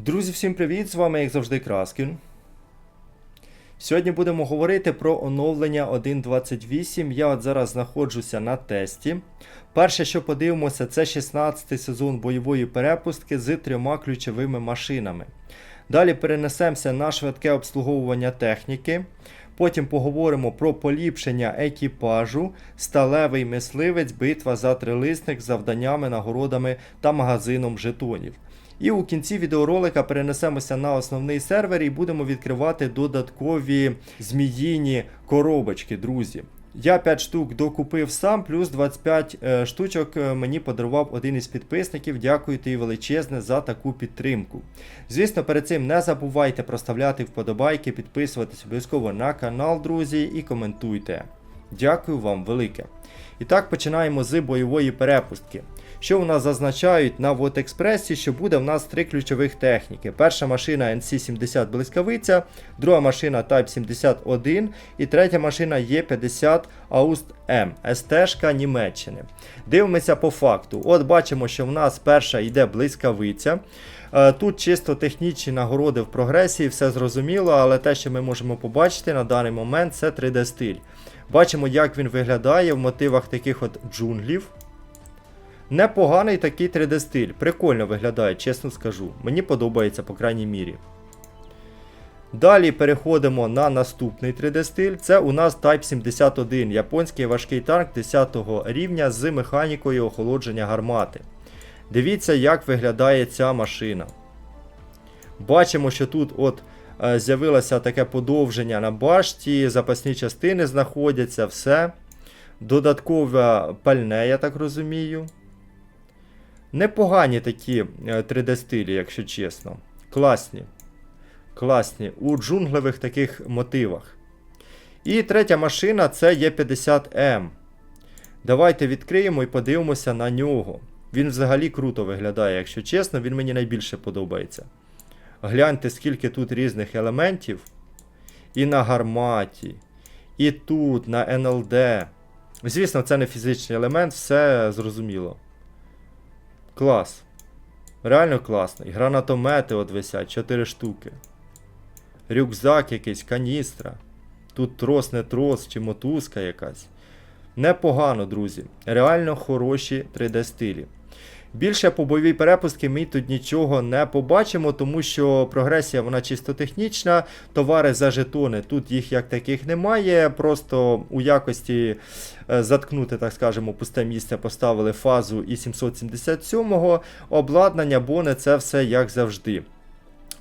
Друзі, всім привіт! З вами, як завжди, Краскін. Сьогодні будемо говорити про оновлення 1.28. Я от зараз знаходжуся на тесті. Перше, що подивимося, це 16 сезон бойової перепустки з трьома ключовими машинами. Далі перенесемося на швидке обслуговування техніки. Потім поговоримо про поліпшення екіпажу, сталевий мисливець, битва за трилисник з завданнями, нагородами та магазином жетонів. І у кінці відеоролика перенесемося на основний сервер і будемо відкривати додаткові зміїні коробочки, друзі. Я 5 штук докупив сам, плюс 25 е, штучок е, мені подарував один із підписників. Дякую тобі величезне за таку підтримку. Звісно, перед цим не забувайте проставляти вподобайки, підписуватись обов'язково на канал, друзі, і коментуйте. Дякую вам велике. І так починаємо з бойової перепустки. Що у нас зазначають на WotExpress, що буде в нас три ключових техніки. Перша машина NC70 блискавиця, друга машина Type 71 і третя машина Е50 Aust M, СТ Німеччини. Дивимося по факту. От бачимо, що в нас перша йде блискавиця. Е, Тут чисто технічні нагороди в прогресії, все зрозуміло, але те, що ми можемо побачити на даний момент, це 3D стиль. Бачимо, як він виглядає в мотивах таких от джунглів. Непоганий такий 3D стиль. Прикольно виглядає, чесно скажу. Мені подобається, по крайній мірі. Далі переходимо на наступний 3D стиль. Це у нас Type 71, японський важкий танк 10 рівня з механікою охолодження гармати. Дивіться, як виглядає ця машина. Бачимо, що тут от е, з'явилося таке подовження на башті, запасні частини знаходяться, все. Додаткове пальне, я так розумію. Непогані такі 3D стилі, якщо чесно. Класні. Класні. У джунглевих таких мотивах. І третя машина це Е50М. Давайте відкриємо і подивимося на нього. Він взагалі круто виглядає, якщо чесно, він мені найбільше подобається. Гляньте, скільки тут різних елементів. І на гарматі, і тут, на НЛД. Звісно, це не фізичний елемент, все зрозуміло. Клас. Реально класний. Гранатомети от висять, 4 штуки. Рюкзак якийсь, каністра. Тут трос, не трос чи мотузка якась. Непогано, друзі. Реально хороші 3D стилі. Більше по бойовій перепустки ми тут нічого не побачимо, тому що прогресія вона чисто технічна. Товари за жетони, тут їх як таких немає. Просто у якості е, заткнути, так скажемо, пусте місце поставили фазу і 777-го обладнання, бо не це все як завжди.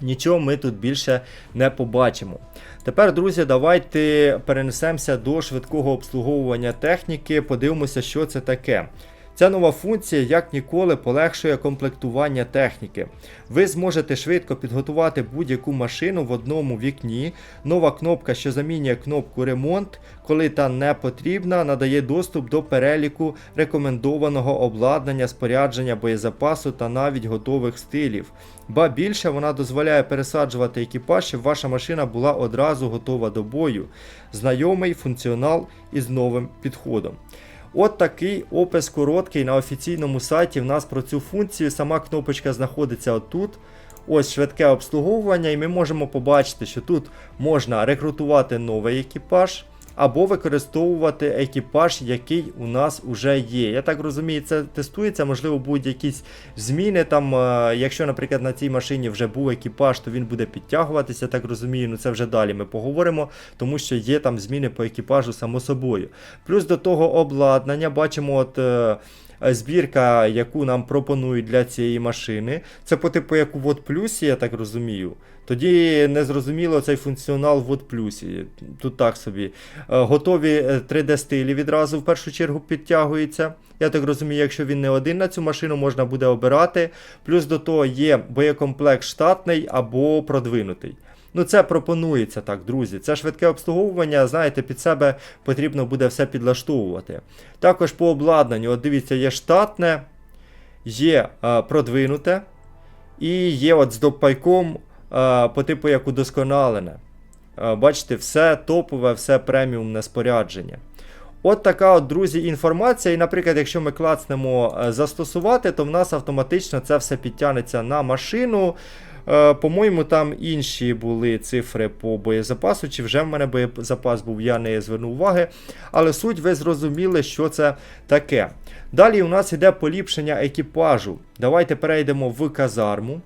Нічого ми тут більше не побачимо. Тепер, друзі, давайте перенесемося до швидкого обслуговування техніки, подивимося, що це таке. Ця нова функція, як ніколи, полегшує комплектування техніки. Ви зможете швидко підготувати будь-яку машину в одному вікні. Нова кнопка, що замінює кнопку ремонт, коли та не потрібна, надає доступ до переліку рекомендованого обладнання, спорядження, боєзапасу та навіть готових стилів. Ба більше вона дозволяє пересаджувати екіпаж, щоб ваша машина була одразу готова до бою. Знайомий функціонал із новим підходом. От такий опис короткий на офіційному сайті. В нас про цю функцію. Сама кнопочка знаходиться отут. Ось швидке обслуговування, і ми можемо побачити, що тут можна рекрутувати новий екіпаж. Або використовувати екіпаж, який у нас вже є. Я так розумію, це тестується, можливо, будуть якісь зміни. Там, е, Якщо, наприклад, на цій машині вже був екіпаж, то він буде підтягуватися, я так розумію, ну це вже далі ми поговоримо, тому що є там зміни по екіпажу, само собою. Плюс до того обладнання, бачимо, от. Е, Збірка, яку нам пропонують для цієї машини, це по типу як у Вот я так розумію. Тоді не зрозуміло цей функціонал в плюсі. Тут так собі. Е, Готові 3D стилі відразу в першу чергу підтягуються. Я так розумію, якщо він не один на цю машину, можна буде обирати. Плюс до того є боєкомплект штатний або продвинутий. Ну, це пропонується так, друзі. Це швидке обслуговування, знаєте, під себе потрібно буде все підлаштовувати. Також по обладнанню, от дивіться, є штатне, є а, продвинуте, і є от з допайком а, по типу як удосконалене. А, бачите, все топове, все преміумне спорядження. От така, от, друзі, інформація. І, наприклад, якщо ми клацнемо е, застосувати, то в нас автоматично це все підтягнеться на машину. Е, По-моєму, там інші були цифри по боєзапасу, чи вже в мене боєзапас був, я не звернув уваги. Але суть ви зрозуміли, що це таке. Далі у нас йде поліпшення екіпажу. Давайте перейдемо в казарму.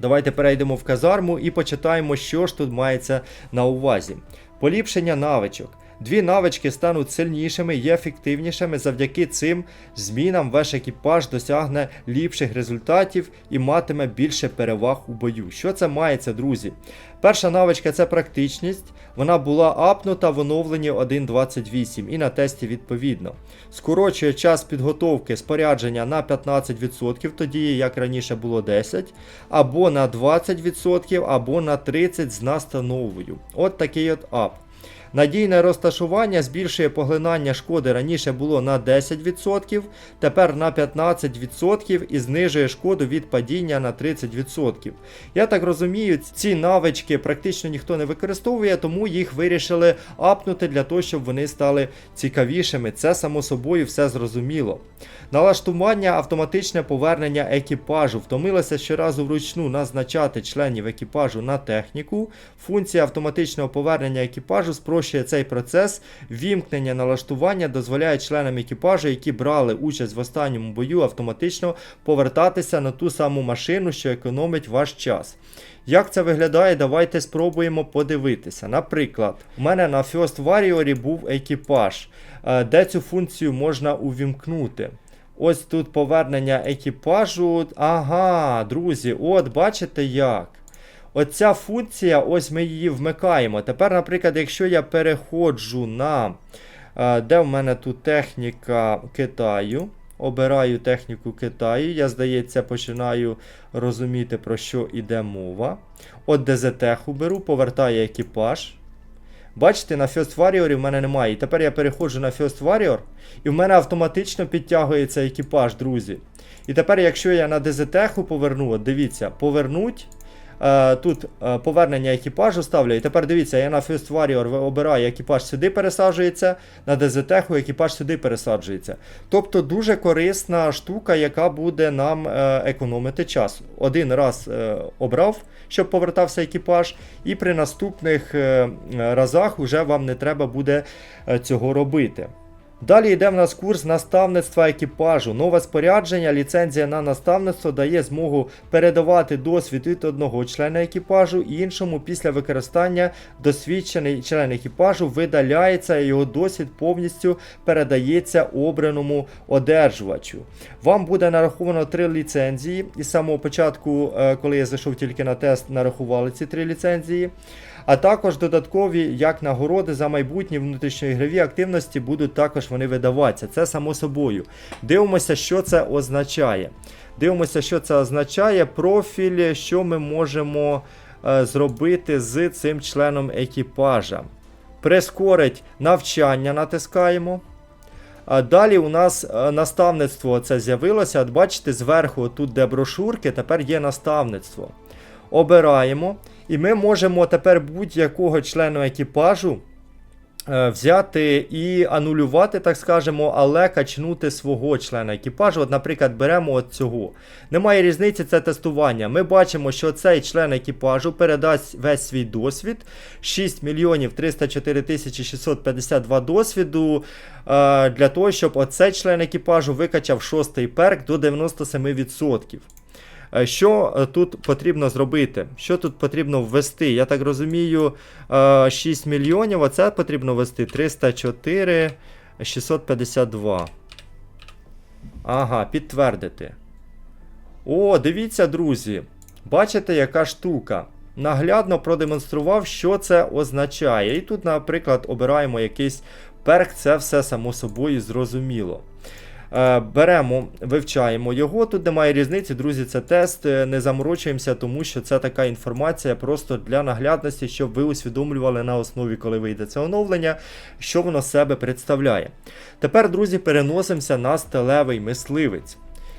Давайте перейдемо в казарму і почитаємо, що ж тут мається на увазі. Поліпшення навичок. Дві навички стануть сильнішими і ефективнішими завдяки цим змінам ваш екіпаж досягне ліпших результатів і матиме більше переваг у бою. Що це мається, друзі? Перша навичка це практичність. Вона була апнута в оновленні 1.28 і на тесті відповідно. Скорочує час підготовки спорядження на 15%, тоді як раніше було 10%, або на 20%, або на 30% з настановою. От такий от ап. Надійне розташування збільшує поглинання шкоди раніше було на 10%, тепер на 15% і знижує шкоду від падіння на 30%. Я так розумію, ці навички практично ніхто не використовує, тому їх вирішили апнути для того, щоб вони стали цікавішими. Це само собою все зрозуміло. Налаштування автоматичне повернення екіпажу. Втомилося щоразу вручну назначати членів екіпажу на техніку. Функція автоматичного повернення екіпажу спрощує цей процес. Вімкнення налаштування дозволяє членам екіпажу, які брали участь в останньому бою, автоматично повертатися на ту саму машину, що економить ваш час. Як це виглядає, давайте спробуємо подивитися. Наприклад, у мене на First Warrior був екіпаж, е, де цю функцію можна увімкнути. Ось тут повернення екіпажу. Ага, друзі, от бачите як. Оця функція, ось ми її вмикаємо. Тепер, наприклад, якщо я переходжу на. е, Де в мене тут техніка Китаю? Обираю техніку Китаю. Я, здається, починаю розуміти, про що йде мова. От ДЗТеху беру, повертаю екіпаж. Бачите, на First Warrior в мене немає. І тепер я переходжу на First Warrior, і в мене автоматично підтягується екіпаж, друзі. І тепер, якщо я на ДЗТеху поверну, от дивіться, повернуть. Е, тут е, повернення екіпажу ставлю. І тепер дивіться, я на First Warrior обираю, екіпаж сюди пересаджується, на ДЗТеху екіпаж сюди пересаджується. Тобто дуже корисна штука, яка буде нам е, економити час. Один раз обрав, щоб повертався екіпаж, і при наступних разах вже вам не треба буде цього робити. Далі йде в нас курс наставництва екіпажу. Нове спорядження, ліцензія на наставництво дає змогу передавати досвід від одного члена екіпажу і іншому після використання досвідчений член екіпажу видаляється, і його досвід повністю передається обраному одержувачу. Вам буде нараховано три ліцензії. І з самого початку, е, коли я зайшов тільки на тест, нарахували ці три ліцензії. А також додаткові як нагороди за майбутні внутрішньоігрові активності будуть також вони видаватися. Це само собою. Дивимося, що це означає. Дивимося, що це означає. Профіль, що ми можемо е, зробити з цим членом екіпажа. Прискорить навчання, натискаємо. Далі у нас е, наставництво це з'явилося. От бачите, зверху, тут де брошурки, тепер є наставництво. Обираємо. І ми можемо тепер будь-якого члена екіпажу е, взяти і анулювати, так скажемо, але качнути свого члена екіпажу. От, наприклад, беремо от цього. Немає різниці, це тестування. Ми бачимо, що цей член екіпажу передасть весь свій досвід. 6 мільйонів 304 тисячі 652 досвіду. е, Для того, щоб оцей член екіпажу викачав шостий перк до 97%. Е, Що е, тут потрібно зробити? Що тут потрібно ввести? Я так розумію, е, 6 мільйонів, а це потрібно ввести 304 652. Ага, підтвердити. О, дивіться, друзі. Бачите, яка штука. Наглядно продемонстрував, що це означає. І тут, наприклад, обираємо якийсь перк, це все само собою зрозуміло. Е, Беремо, вивчаємо його. Тут немає різниці, друзі, це тест. е, Не заморочуємося, тому що це така інформація просто для наглядності, щоб ви усвідомлювали на основі, коли вийде це оновлення, що воно себе представляє. Тепер, друзі, переносимося на стелевий мисливець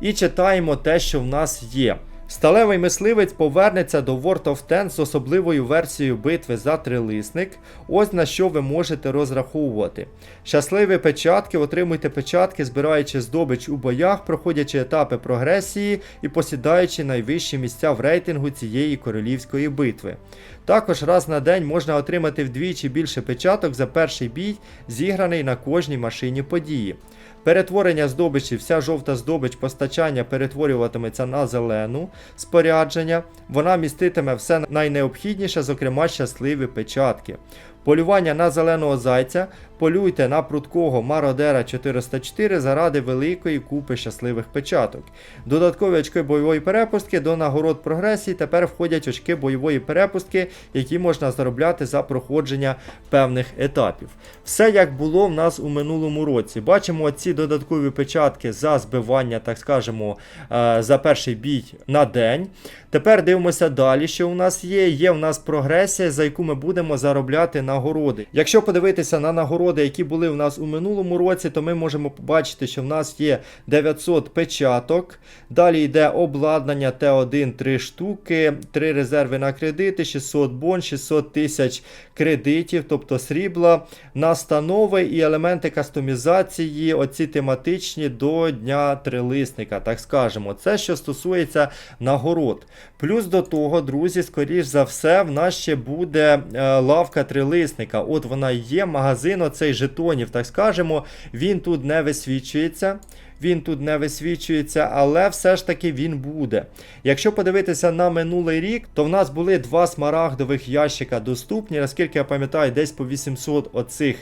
і читаємо те, що в нас є. Сталевий мисливець повернеться до World of Tanks з особливою версією битви за трилисник. Ось на що ви можете розраховувати. Щасливі печатки, отримуйте печатки, збираючи здобич у боях, проходячи етапи прогресії і посідаючи найвищі місця в рейтингу цієї королівської битви. Також раз на день можна отримати вдвічі більше печаток за перший бій, зіграний на кожній машині події. Перетворення здобичі, вся жовта здобич постачання перетворюватиметься на зелену спорядження. Вона міститиме все найнеобхідніше, зокрема щасливі печатки. Полювання на зеленого зайця. Полюйте на прудкого мародера 404 заради великої купи щасливих печаток. Додаткові очки бойової перепустки до нагород прогресії тепер входять очки бойової перепустки, які можна заробляти за проходження певних етапів. Все як було в нас у минулому році. Бачимо ці додаткові печатки за збивання, так скажемо, е, за перший бій на день. Тепер дивимося далі, що у нас є. Є у нас прогресія, за яку ми будемо заробляти нагороди. Якщо подивитися на нагороди, які були у нас у минулому році, то ми можемо побачити, що в нас є 900 печаток. Далі йде обладнання Т1 3 штуки, 3 резерви на кредити, 600 бон, 600 тисяч кредитів, тобто срібла, настанови і елементи кастомізації, оці тематичні до Дня Трилисника, так скажемо. Це що стосується нагород. Плюс до того, друзі, скоріш за все, в нас ще буде е, лавка трилисника. От вона є, магазин оцей жетонів, так скажемо, він тут не висвічується. Він тут не висвічується, але все ж таки він буде. Якщо подивитися на минулий рік, то в нас були два смарагдових ящика доступні. Наскільки я пам'ятаю, десь по 800 оцих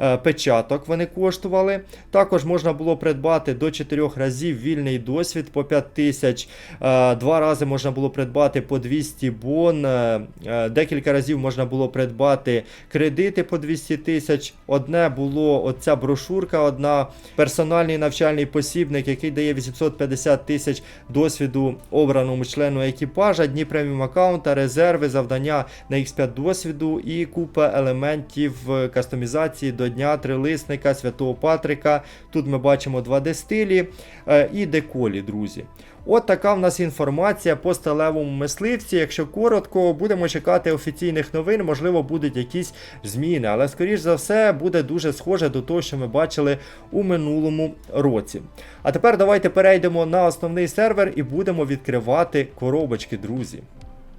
е, печаток вони коштували. Також можна було придбати до 4 разів вільний досвід по 5000. Е, два рази можна було придбати по 200 бон. Е, е, декілька разів можна було придбати кредити по 200 тисяч. Одне було оця брошурка, одна персональний навчальний посібник, який дає 850 тисяч досвіду обраному члену екіпажа, дні преміум аккаунта, резерви, завдання на X5 досвіду і купа елементів кастомізації до дня трилисника, святого Патрика. Тут ми бачимо 2D стилі е, і деколі, друзі. От така в нас інформація по сталевому мисливці. Якщо коротко, будемо чекати офіційних новин, можливо, будуть якісь зміни, але скоріш за все буде дуже схоже до того, що ми бачили у минулому році. А тепер давайте перейдемо на основний сервер і будемо відкривати коробочки, друзі.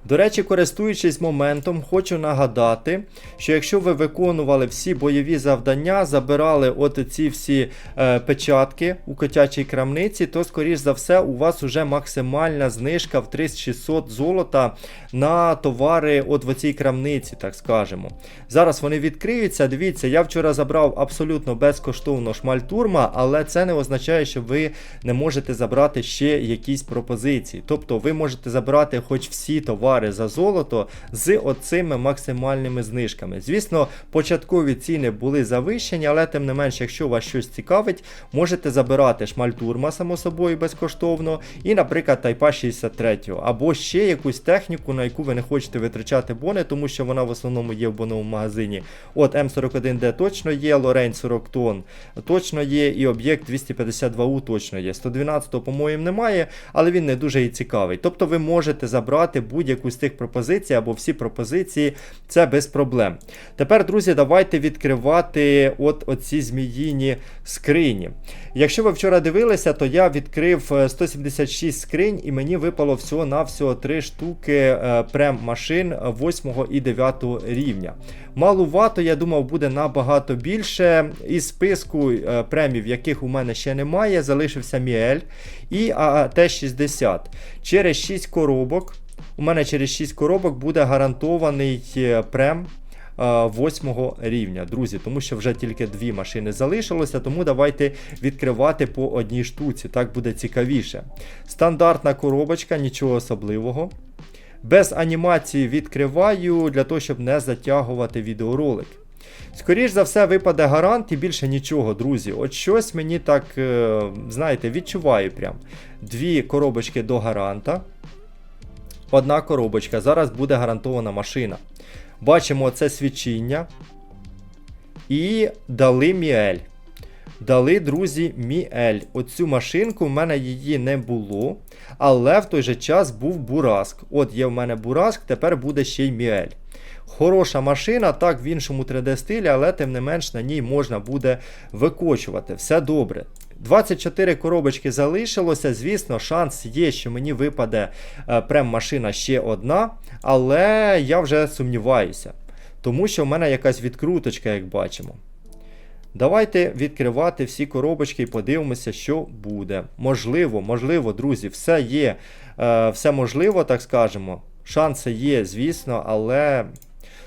До речі, користуючись моментом, хочу нагадати, що якщо ви виконували всі бойові завдання, забирали от ці всі е, печатки у котячій крамниці, то, скоріш за все, у вас вже максимальна знижка в 3600 золота на товари от в цій крамниці, так скажемо. Зараз вони відкриються. Дивіться, я вчора забрав абсолютно безкоштовно шмальтурма, але це не означає, що ви не можете забрати ще якісь пропозиції. Тобто ви можете забрати хоч всі товари за золото з оцими максимальними знижками. Звісно, початкові ціни були завищені, але тим не менш, якщо вас щось цікавить, можете забирати шмальтурма, само собою, безкоштовно, і, наприклад, Тайпа 63, або ще якусь техніку, на яку ви не хочете витрачати бони, тому що вона в основному є в боновому магазині. От М41D точно є, Лорейн 40 тонн точно є, і об'єкт 252У точно є. 112 по-моєму, немає, але він не дуже і цікавий. Тобто ви можете забрати будь-яку з тих пропозицій або всі пропозиції, це без проблем. Тепер, друзі, давайте відкривати от оці зміїні скрині. Якщо ви вчора дивилися, то я відкрив е, 176 скринь і мені випало всього-навсього 3 штуки е, прем-машин 8 і 9 рівня. Малувато, я думав, буде набагато більше. Із списку е, премів, яких у мене ще немає, залишився Міель і АТ-60. Через 6 коробок. У мене через 6 коробок буде гарантований е, прем. 8 рівня, друзі, тому що вже тільки дві машини залишилося, тому давайте відкривати по одній штуці, так буде цікавіше. Стандартна коробочка, нічого особливого. Без анімації відкриваю для того, щоб не затягувати відеоролик. Скоріш за все, випаде гарант і більше нічого, друзі. От щось мені так, е, знаєте, відчуваю прям. Дві коробочки до гаранта. Одна коробочка. Зараз буде гарантована машина. Бачимо це свідчення. І дали Міель. Дали, друзі, Міель. Оцю машинку в мене її не було. Але в той же час був Бураск. От є в мене Бураск, тепер буде ще й Міель. Хороша машина, так, в іншому 3D стилі, але тим не менш на ній можна буде викочувати. Все добре. 24 коробочки залишилося. Звісно, шанс є, що мені випаде е, прем-машина ще одна, але я вже сумніваюся. Тому що в мене якась відкруточка, як бачимо. Давайте відкривати всі коробочки і подивимося, що буде. Можливо, можливо, друзі, все є, е, все можливо, так скажемо. Шанси є, звісно, але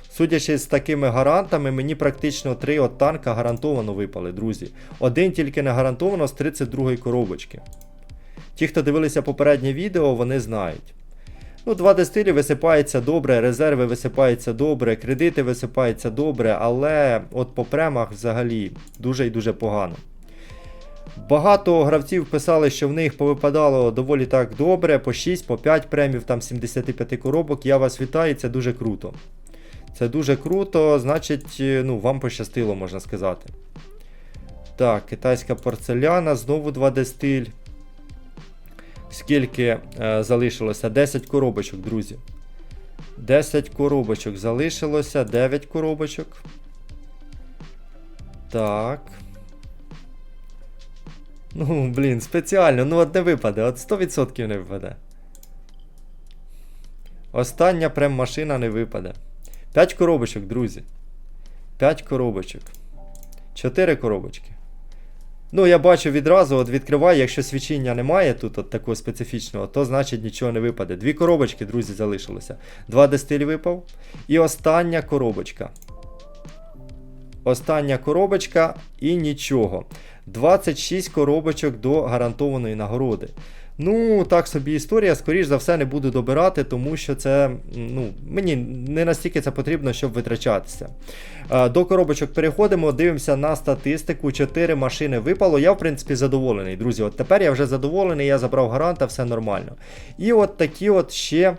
судячи з такими гарантами, мені практично три от танка гарантовано випали, друзі. Один тільки не гарантовано з 32-ї коробочки. Ті, хто дивилися попереднє відео, вони знають. Ну, 2D стилі висипається добре, резерви висипаються добре, кредити висипаються добре, але от по премах взагалі дуже і дуже погано. Багато гравців писали, що в них повипадало доволі так добре, по 6, по 5 премів, там 75 коробок. Я вас вітаю, це дуже круто. Це дуже круто, значить, е, ну, вам пощастило, можна сказати. Так, китайська порцеляна, знову 2D стиль. Скільки е, залишилося? 10 коробочок, друзі. 10 коробочок залишилося, 9 коробочок. Так. Ну, блін, спеціально, ну от не випаде, от 100% не випаде. Остання прем-машина не випаде. 5 коробочок, друзі. 5 коробочок. 4 коробочки. Ну, я бачу відразу, от відкриваю, якщо свічіння немає тут от такого специфічного, то значить нічого не випаде. Дві коробочки, друзі, залишилося. Два дистиль випав. І остання коробочка. Остання коробочка і нічого. 26 коробочок до гарантованої нагороди. Ну, так собі історія, скоріш за все, не буду добирати, тому що це ну, мені не настільки це потрібно, щоб витрачатися. Е, До коробочок переходимо, дивимося на статистику. 4 машини випало. Я, в принципі, задоволений, друзі. От тепер я вже задоволений, я забрав гаранта, все нормально. І от такі от ще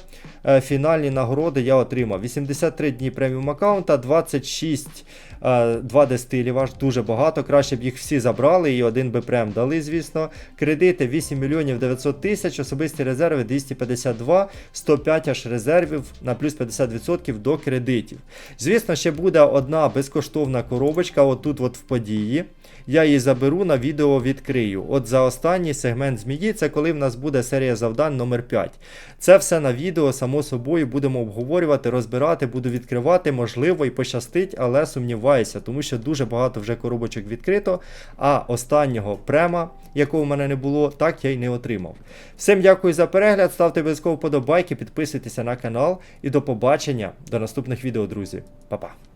е, фінальні нагороди я отримав. 83 дні преміум аккаунта, 26 2D стилів аж дуже багато. Краще б їх всі забрали і один би прем дали, звісно. Кредити 8 мільйонів 900 тисяч, особисті резерви 252, 105 аж резервів на плюс 50% до кредитів. Звісно, ще буде одна безкоштовна коробочка, отут от в події. Я її заберу на відео відкрию. От за останній сегмент змії, це коли в нас буде серія завдань номер 5 Це все на відео, само собою, будемо обговорювати, розбирати, буду відкривати, можливо, і пощастить, але сумніваюся, тому що дуже багато вже коробочок відкрито. А останнього према, якого в мене не було, так я й не отримав. Всім дякую за перегляд, ставте обов'язково вподобайки, підписуйтеся на канал і до побачення до наступних відео, друзі. Па-па.